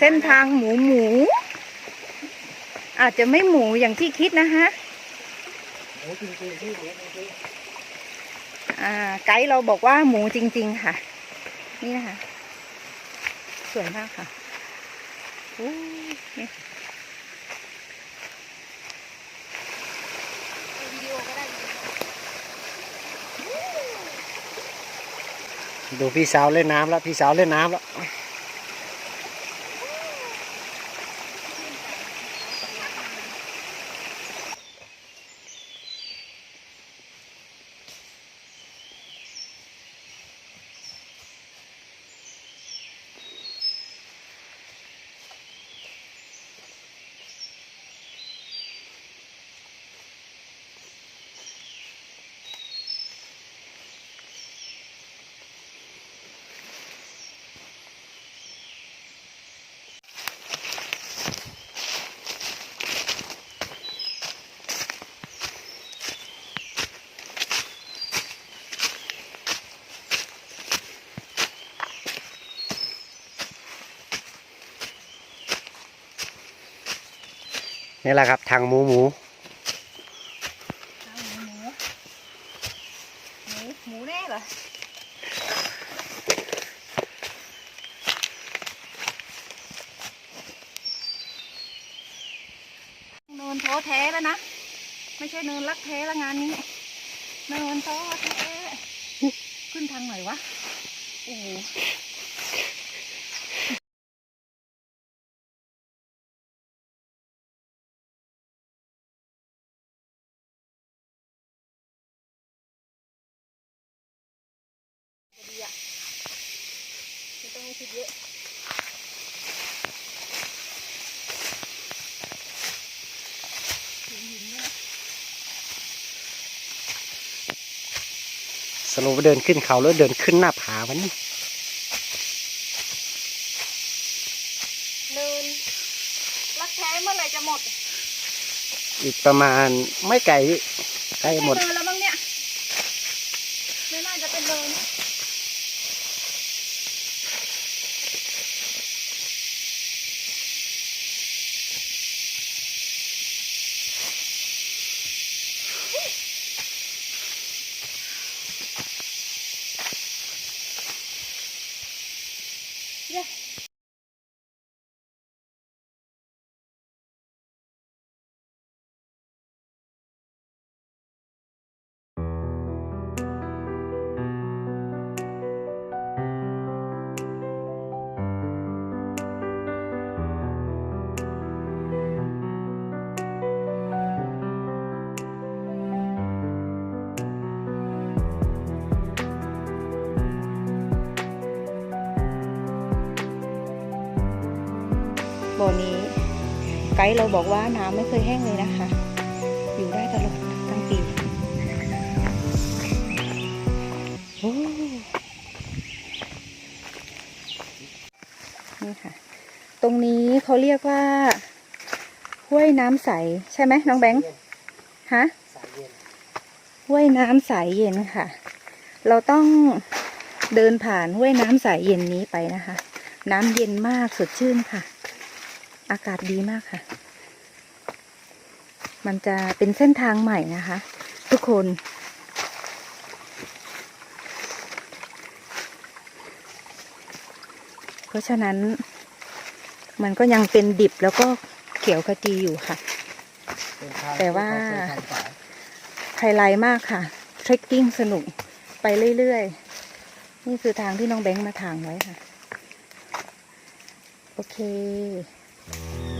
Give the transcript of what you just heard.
เส้นทางหมูหมู อาจจะไม่หมูอย่างที่คิดนะฮะหมูจริงๆพี่หมูจริงอ่าไกด์เราบอกว่าหมูจริง ๆ ค่ะ นี่นะคะ สวยมากค่ะโอ้ยนี่วิดีโอก็ได้ๆดูพี่สาวเล่นน้ำแล้ว พี่สาวเล่นน้ำแล้ว นี่แหละครับทางหมูหมูหมูแน่เหรอเนินท้อแท้แล้วนะ ไม่ใช่เนินรักแท้แล้วงานนี้ เนินท้อแท้ ขึ้นทางไหนวะ โอ้ ไม่ต้องคิดเยอะหินหินด้วยนะสรุปว่าเดินขึ้นเขาแล้วเดินขึ้นหน้าผาวันนี้เนินรักแท้เมื่อไหร่จะหมด อีกประมาณไม่ไกลใกล้หมดไเนินแล้วมั้งเนี่ยไม่น่าจะเป็นเนิน บ่อนี้ ไกด์เราบอกว่าน้ำไม่เคยแห้งเลยนะคะ อยู่ได้ตลอดทั้งปีนี่ค่ะ ตรงนี้เขาเรียกว่า ห้วยน้ำใส ใช่ไหมน้องแบงค์ฮะห้วยน้ำใสเย็นค่ะ เราต้องเดินผ่านห้วยน้ำใสเย็นนี้ไปนะคะ น้ำเย็นมากสดชื่นค่ะ อากาศดีมากค่ะ มันจะเป็นเส้นทางใหม่นะคะ ทุกคน เพราะฉะนั้น มันก็ยังเป็นดิบแล้วก็เขียวขจีอยู่ค่ะเป็นทางแต่ว่าที่เขเคยทำสายไฮไลท์มากค่ะ เทรคกิ้งสนุกไปเรื่อยๆ นี่คือทางที่น้องแบงค์มาทางไว้ค่ะ โอเค Thank you.